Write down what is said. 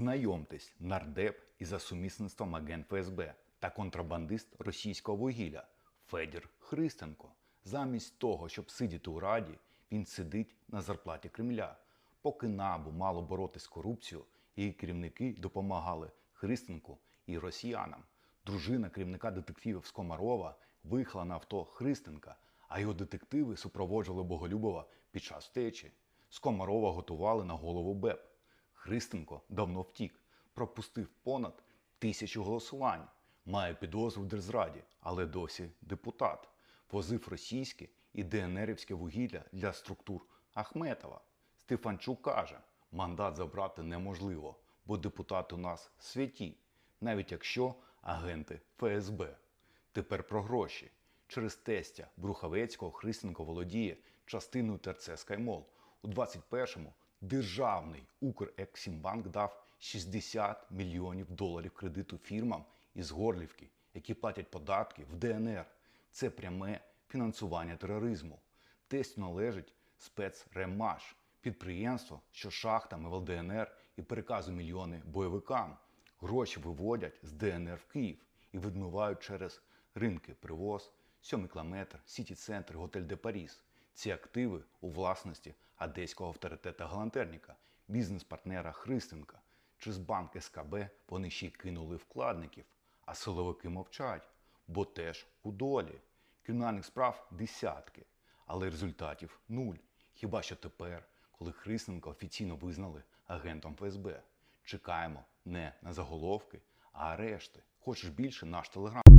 Знайомтесь, нардеп і за сумісництвом агент ФСБ та контрабандист російського вугілля Федір Христенко. Замість того, щоб сидіти у раді, він сидить на зарплаті Кремля. Поки набу мало боротись з корупцією, її керівники допомагали Христенку і росіянам. Дружина керівника детективів з Комарова виїхала на авто Христенка, а його детективи супроводжували Боголюбова під час втечі. З Комарова готували на голову БЕП. Христенко давно втік, пропустив понад тисячу голосувань, має підозру в держзраді, але досі депутат. Возив російське і ДНРівське вугілля для структур Ахметова. Стефанчук каже, мандат забрати неможливо, бо депутати у нас святі, навіть якщо агенти ФСБ. Тепер про гроші. Через тестя Бруховецького Христенко володіє частиною ТРЦ «Скаймол». У 21-му державний Укрексімбанк дав 60 мільйонів доларів кредиту фірмам із Горлівки, які платять податки в ДНР. Це пряме фінансування тероризму. Тесть належить спецремаш, підприємство, що шахтами в ЛДНР і переказує мільйони бойовикам. Гроші виводять з ДНР в Київ і відмивають через ринки привоз, сьомий кілометр, сіті-центр, готель де Паріс. Ці активи у власності одеського авторитета Галантерніка, бізнес-партнера Христенка. Через банк СКБ вони ще й кинули вкладників, а силовики мовчать, бо теж у долі. Кримінальних справ десятки, але результатів нуль. Хіба що тепер, коли Христенка офіційно визнали агентом ФСБ. Чекаємо не на заголовки, а арешти. Хочеш більше наш телеграм.